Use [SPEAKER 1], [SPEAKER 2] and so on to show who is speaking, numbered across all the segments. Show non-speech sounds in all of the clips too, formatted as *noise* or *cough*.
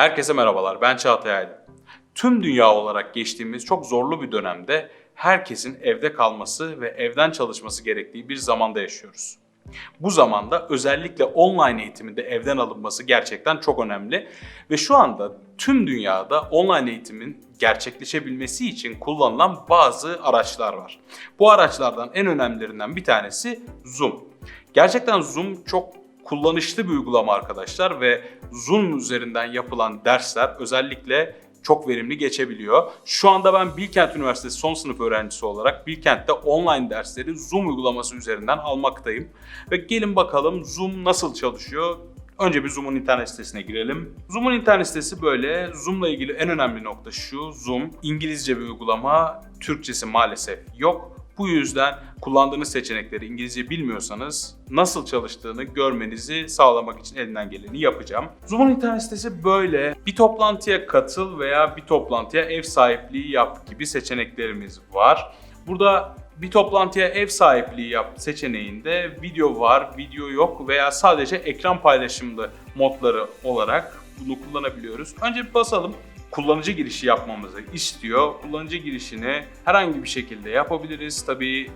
[SPEAKER 1] Herkese merhabalar, ben Çağatay Aydın. Tüm dünya olarak geçtiğimiz çok zorlu bir dönemde herkesin evde kalması ve evden çalışması gerektiği bir zamanda yaşıyoruz. Bu zamanda özellikle online eğitiminde evden alınması gerçekten çok önemli ve şu anda tüm dünyada online eğitimin gerçekleşebilmesi için kullanılan bazı araçlar var. Bu araçlardan en önemlilerinden bir tanesi Zoom. Gerçekten Zoom çok kullanışlı bir uygulama arkadaşlar ve Zoom üzerinden yapılan dersler özellikle çok verimli geçebiliyor. Şu anda ben Bilkent Üniversitesi son sınıf öğrencisi olarak Bilkent'te online dersleri Zoom uygulaması üzerinden almaktayım. Ve gelin bakalım Zoom nasıl çalışıyor? Önce bir Zoom'un internet sitesine girelim. Zoom'un internet sitesi böyle. Zoom'la ilgili en önemli nokta şu. Zoom İngilizce bir uygulama. Türkçesi maalesef yok. Bu yüzden kullandığınız seçenekleri İngilizce bilmiyorsanız nasıl çalıştığını görmenizi sağlamak için elinden geleni yapacağım. Zoom'un internet sitesi böyle. Bir toplantıya katıl veya bir toplantıya ev sahipliği yap gibi seçeneklerimiz var. Burada bir toplantıya ev sahipliği yap seçeneğinde video var, video yok veya sadece ekran paylaşımlı modları olarak bunu kullanabiliyoruz. Önce bir basalım kullanıcı girişi yapmamızı istiyor. Kullanıcı girişini herhangi bir şekilde yapabiliriz. Tabii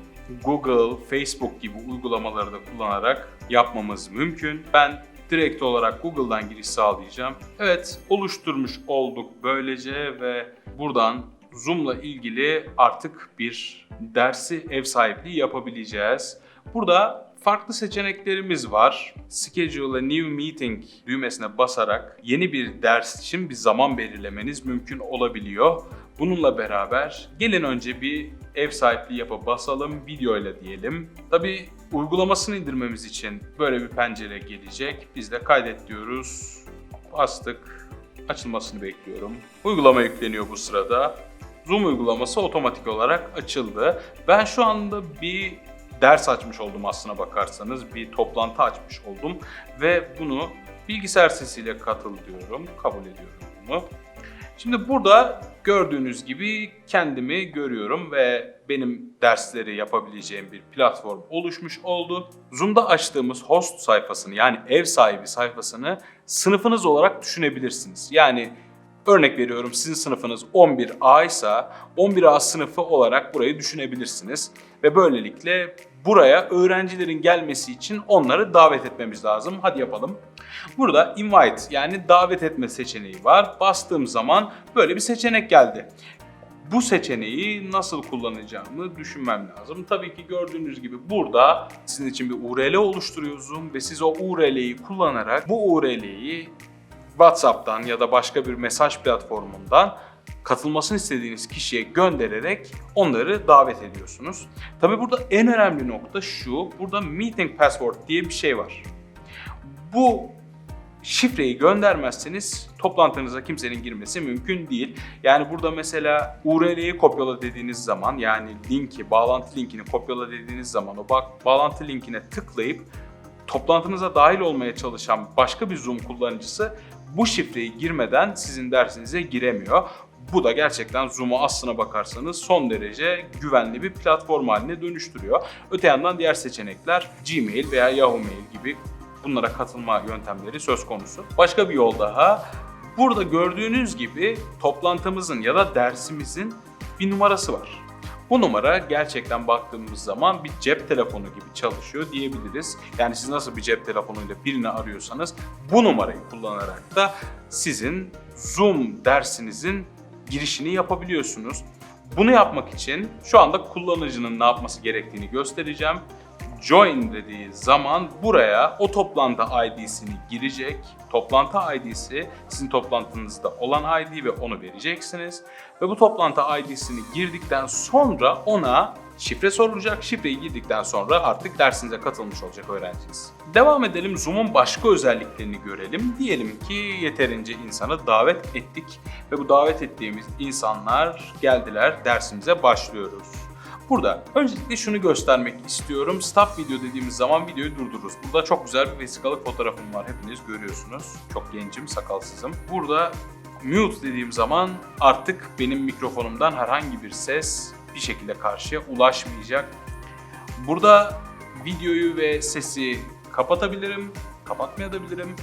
[SPEAKER 1] Google, Facebook gibi uygulamaları da kullanarak yapmamız mümkün. Ben direkt olarak Google'dan giriş sağlayacağım. Evet, oluşturmuş olduk böylece ve buradan Zoom'la ilgili artık bir dersi ev sahipliği yapabileceğiz. Burada farklı seçeneklerimiz var. Schedule a new meeting düğmesine basarak yeni bir ders için bir zaman belirlemeniz mümkün olabiliyor. Bununla beraber gelin önce bir ev sahipliği yapıp basalım, video ile diyelim. Tabi uygulamasını indirmemiz için böyle bir pencere gelecek. Biz de kaydet diyoruz. Bastık. Açılmasını bekliyorum. Uygulama yükleniyor bu sırada. Zoom uygulaması otomatik olarak açıldı. Ben şu anda bir ders açmış oldum aslına bakarsanız. Bir toplantı açmış oldum ve bunu bilgisayar sesiyle katıl diyorum. Kabul ediyorum bunu. Şimdi burada gördüğünüz gibi kendimi görüyorum ve benim dersleri yapabileceğim bir platform oluşmuş oldu. Zoom'da açtığımız host sayfasını yani ev sahibi sayfasını sınıfınız olarak düşünebilirsiniz. Yani Örnek veriyorum sizin sınıfınız 11A ise 11A sınıfı olarak burayı düşünebilirsiniz. Ve böylelikle buraya öğrencilerin gelmesi için onları davet etmemiz lazım. Hadi yapalım. Burada invite yani davet etme seçeneği var. Bastığım zaman böyle bir seçenek geldi. Bu seçeneği nasıl kullanacağımı düşünmem lazım. Tabii ki gördüğünüz gibi burada sizin için bir URL oluşturuyoruz ve siz o URL'yi kullanarak bu URL'yi WhatsApp'tan ya da başka bir mesaj platformundan katılmasını istediğiniz kişiye göndererek onları davet ediyorsunuz. Tabi burada en önemli nokta şu, burada Meeting Password diye bir şey var. Bu şifreyi göndermezseniz toplantınıza kimsenin girmesi mümkün değil. Yani burada mesela URL'yi kopyala dediğiniz zaman yani linki, bağlantı linkini kopyala dediğiniz zaman o bak bağlantı linkine tıklayıp toplantınıza dahil olmaya çalışan başka bir Zoom kullanıcısı bu şifreyi girmeden sizin dersinize giremiyor. Bu da gerçekten Zoom'u aslına bakarsanız son derece güvenli bir platform haline dönüştürüyor. Öte yandan diğer seçenekler Gmail veya Yahoo Mail gibi bunlara katılma yöntemleri söz konusu. Başka bir yol daha. Burada gördüğünüz gibi toplantımızın ya da dersimizin bir numarası var. Bu numara gerçekten baktığımız zaman bir cep telefonu gibi çalışıyor diyebiliriz. Yani siz nasıl bir cep telefonuyla birini arıyorsanız bu numarayı kullanarak da sizin Zoom dersinizin girişini yapabiliyorsunuz. Bunu yapmak için şu anda kullanıcının ne yapması gerektiğini göstereceğim join dediği zaman buraya o toplantı ID'sini girecek. Toplantı ID'si sizin toplantınızda olan ID ve onu vereceksiniz. Ve bu toplantı ID'sini girdikten sonra ona şifre sorulacak. Şifreyi girdikten sonra artık dersinize katılmış olacak öğrenciniz. Devam edelim Zoom'un başka özelliklerini görelim. Diyelim ki yeterince insanı davet ettik ve bu davet ettiğimiz insanlar geldiler dersimize başlıyoruz. Burada öncelikle şunu göstermek istiyorum. Stop video dediğimiz zaman videoyu durdururuz. Burada çok güzel bir vesikalık fotoğrafım var. Hepiniz görüyorsunuz. Çok gencim, sakalsızım. Burada mute dediğim zaman artık benim mikrofonumdan herhangi bir ses bir şekilde karşıya ulaşmayacak. Burada videoyu ve sesi kapatabilirim, kapatmayabilirim.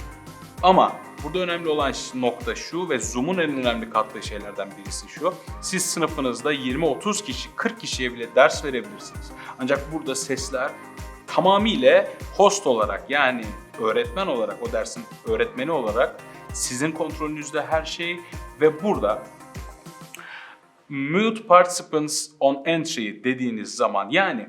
[SPEAKER 1] Ama Burada önemli olan nokta şu ve Zoom'un en önemli kattığı şeylerden birisi şu. Siz sınıfınızda 20-30 kişi, 40 kişiye bile ders verebilirsiniz. Ancak burada sesler tamamıyla host olarak yani öğretmen olarak o dersin öğretmeni olarak sizin kontrolünüzde her şey ve burada mute participants on entry dediğiniz zaman yani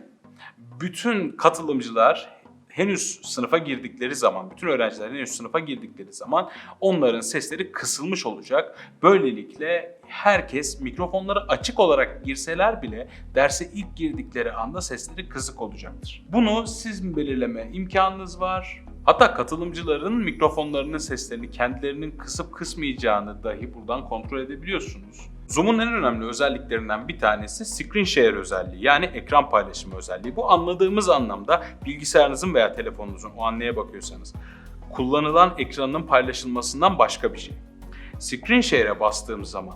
[SPEAKER 1] bütün katılımcılar henüz sınıfa girdikleri zaman, bütün öğrenciler henüz sınıfa girdikleri zaman onların sesleri kısılmış olacak. Böylelikle herkes mikrofonları açık olarak girseler bile derse ilk girdikleri anda sesleri kısık olacaktır. Bunu siz belirleme imkanınız var. Hatta katılımcıların mikrofonlarının seslerini kendilerinin kısıp kısmayacağını dahi buradan kontrol edebiliyorsunuz. Zoom'un en önemli özelliklerinden bir tanesi screen share özelliği yani ekran paylaşımı özelliği. Bu anladığımız anlamda bilgisayarınızın veya telefonunuzun o an neye bakıyorsanız kullanılan ekranın paylaşılmasından başka bir şey. Screen share'e bastığım zaman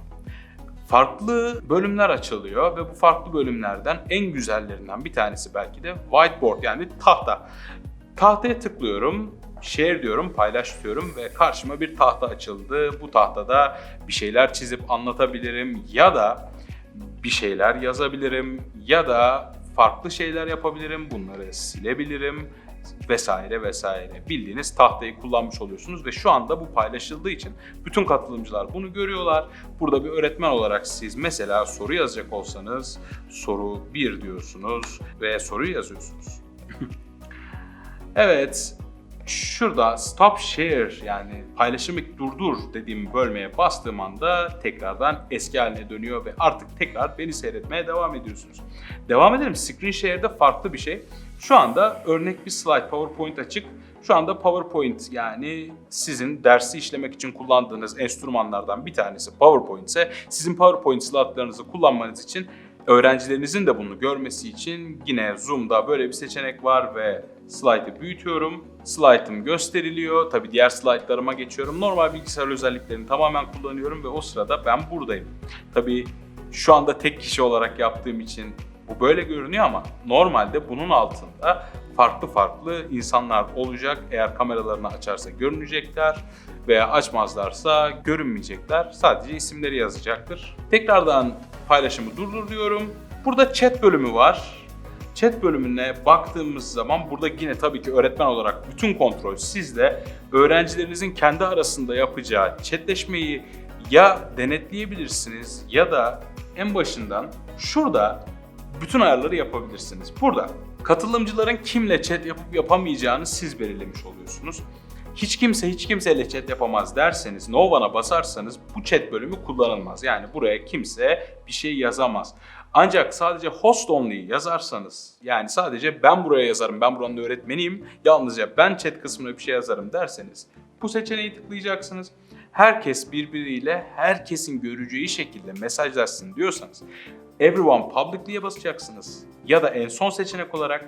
[SPEAKER 1] farklı bölümler açılıyor ve bu farklı bölümlerden en güzellerinden bir tanesi belki de whiteboard yani tahta. Tahtaya tıklıyorum, share diyorum, paylaş diyorum ve karşıma bir tahta açıldı. Bu tahtada bir şeyler çizip anlatabilirim ya da bir şeyler yazabilirim ya da farklı şeyler yapabilirim, bunları silebilirim vesaire vesaire. Bildiğiniz tahtayı kullanmış oluyorsunuz ve şu anda bu paylaşıldığı için bütün katılımcılar bunu görüyorlar. Burada bir öğretmen olarak siz mesela soru yazacak olsanız soru 1 diyorsunuz ve soruyu yazıyorsunuz. *laughs* Evet, şurada stop share yani paylaşımı durdur dediğim bölmeye bastığım anda tekrardan eski haline dönüyor ve artık tekrar beni seyretmeye devam ediyorsunuz. Devam edelim. Screen share'de farklı bir şey. Şu anda örnek bir slide PowerPoint açık. Şu anda PowerPoint yani sizin dersi işlemek için kullandığınız enstrümanlardan bir tanesi PowerPoint ise sizin PowerPoint slaytlarınızı kullanmanız için öğrencilerinizin de bunu görmesi için yine Zoom'da böyle bir seçenek var ve slide'ı büyütüyorum. Slide'ım gösteriliyor. Tabii diğer slaytlarıma geçiyorum. Normal bilgisayar özelliklerini tamamen kullanıyorum ve o sırada ben buradayım. Tabii şu anda tek kişi olarak yaptığım için bu böyle görünüyor ama normalde bunun altında farklı farklı insanlar olacak. Eğer kameralarını açarsa görünecekler veya açmazlarsa görünmeyecekler. Sadece isimleri yazacaktır. Tekrardan paylaşımı durdur diyorum. Burada chat bölümü var. Chat bölümüne baktığımız zaman burada yine tabii ki öğretmen olarak bütün kontrol sizde. Öğrencilerinizin kendi arasında yapacağı chatleşmeyi ya denetleyebilirsiniz ya da en başından şurada bütün ayarları yapabilirsiniz. Burada katılımcıların kimle chat yapıp yapamayacağını siz belirlemiş oluyorsunuz. Hiç kimse hiç kimseyle chat yapamaz derseniz, no one'a basarsanız bu chat bölümü kullanılmaz. Yani buraya kimse bir şey yazamaz. Ancak sadece host only yazarsanız, yani sadece ben buraya yazarım, ben buranın öğretmeniyim, yalnızca ben chat kısmına bir şey yazarım derseniz bu seçeneği tıklayacaksınız. Herkes birbiriyle herkesin göreceği şekilde mesajlaşsın diyorsanız Everyone Publicly'ye basacaksınız. Ya da en son seçenek olarak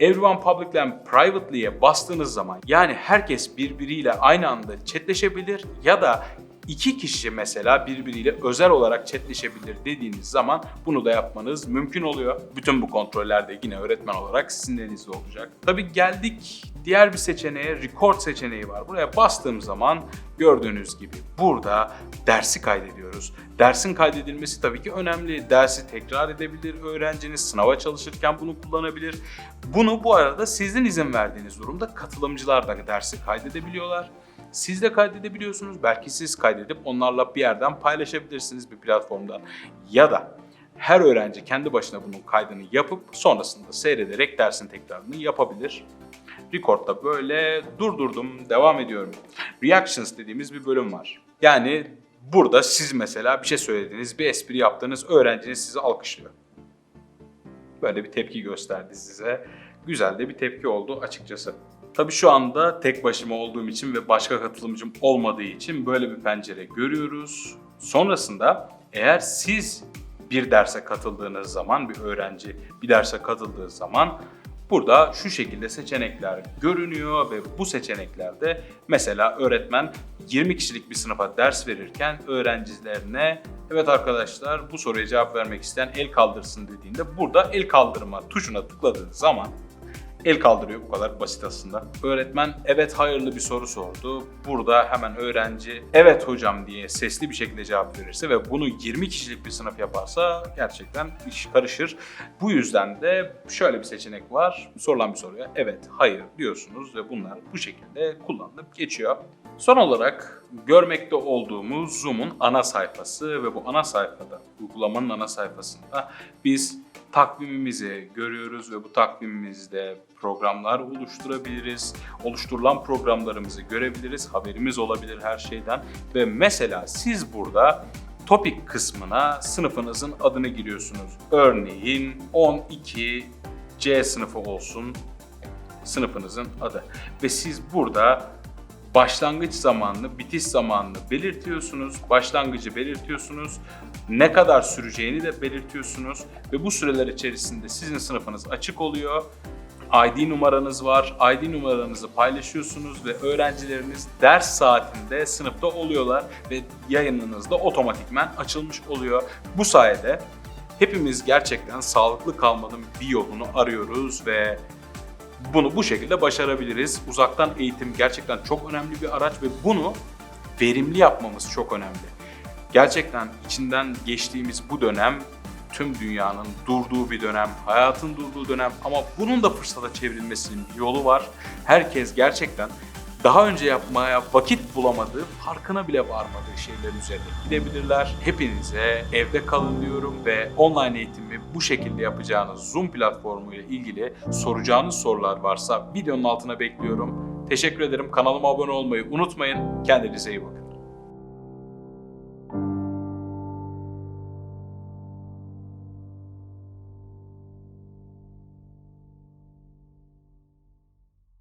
[SPEAKER 1] Everyone Publicly and Privately'ye bastığınız zaman yani herkes birbiriyle aynı anda chatleşebilir ya da iki kişi mesela birbiriyle özel olarak chatleşebilir dediğiniz zaman bunu da yapmanız mümkün oluyor. Bütün bu kontroller de yine öğretmen olarak sizin elinizde olacak. Tabii geldik diğer bir seçeneğe record seçeneği var. Buraya bastığım zaman gördüğünüz gibi burada dersi kaydediyoruz. Dersin kaydedilmesi tabii ki önemli. Dersi tekrar edebilir öğrenciniz, sınava çalışırken bunu kullanabilir. Bunu bu arada sizin izin verdiğiniz durumda katılımcılar da dersi kaydedebiliyorlar. Siz de kaydedebiliyorsunuz. Belki siz kaydedip onlarla bir yerden paylaşabilirsiniz bir platformdan. Ya da her öğrenci kendi başına bunun kaydını yapıp sonrasında seyrederek dersin tekrarını yapabilir. Record'da böyle durdurdum, devam ediyorum. Reactions dediğimiz bir bölüm var. Yani burada siz mesela bir şey söylediniz, bir espri yaptığınız öğrenciniz sizi alkışlıyor. Böyle bir tepki gösterdi size. Güzel de bir tepki oldu açıkçası. Tabii şu anda tek başıma olduğum için ve başka katılımcım olmadığı için böyle bir pencere görüyoruz. Sonrasında eğer siz bir derse katıldığınız zaman, bir öğrenci bir derse katıldığı zaman burada şu şekilde seçenekler görünüyor ve bu seçeneklerde mesela öğretmen 20 kişilik bir sınıfa ders verirken öğrencilerine evet arkadaşlar bu soruya cevap vermek isteyen el kaldırsın dediğinde burada el kaldırma tuşuna tıkladığınız zaman El kaldırıyor bu kadar basit aslında. Öğretmen evet hayırlı bir soru sordu. Burada hemen öğrenci evet hocam diye sesli bir şekilde cevap verirse ve bunu 20 kişilik bir sınıf yaparsa gerçekten iş karışır. Bu yüzden de şöyle bir seçenek var. Sorulan bir soruya evet, hayır diyorsunuz ve bunlar bu şekilde kullanılıp geçiyor. Son olarak görmekte olduğumuz Zoom'un ana sayfası ve bu ana sayfada, uygulamanın ana sayfasında biz takvimimizi görüyoruz ve bu takvimimizde programlar oluşturabiliriz. Oluşturulan programlarımızı görebiliriz, haberimiz olabilir her şeyden ve mesela siz burada topik kısmına sınıfınızın adını giriyorsunuz. Örneğin 12 C sınıfı olsun sınıfınızın adı ve siz burada başlangıç zamanını, bitiş zamanını belirtiyorsunuz. Başlangıcı belirtiyorsunuz. Ne kadar süreceğini de belirtiyorsunuz ve bu süreler içerisinde sizin sınıfınız açık oluyor. ID numaranız var. ID numaranızı paylaşıyorsunuz ve öğrencileriniz ders saatinde sınıfta oluyorlar ve yayınınız da otomatikmen açılmış oluyor. Bu sayede hepimiz gerçekten sağlıklı kalmanın bir yolunu arıyoruz ve bunu bu şekilde başarabiliriz. Uzaktan eğitim gerçekten çok önemli bir araç ve bunu verimli yapmamız çok önemli. Gerçekten içinden geçtiğimiz bu dönem tüm dünyanın durduğu bir dönem, hayatın durduğu dönem ama bunun da fırsata çevrilmesinin bir yolu var. Herkes gerçekten daha önce yapmaya vakit bulamadığı, farkına bile varmadığı şeylerin üzerine gidebilirler. Hepinize evde kalın diyorum ve online eğitimi bu şekilde yapacağınız Zoom platformu ile ilgili soracağınız sorular varsa videonun altına bekliyorum. Teşekkür ederim. Kanalıma abone olmayı unutmayın. Kendinize iyi bakın.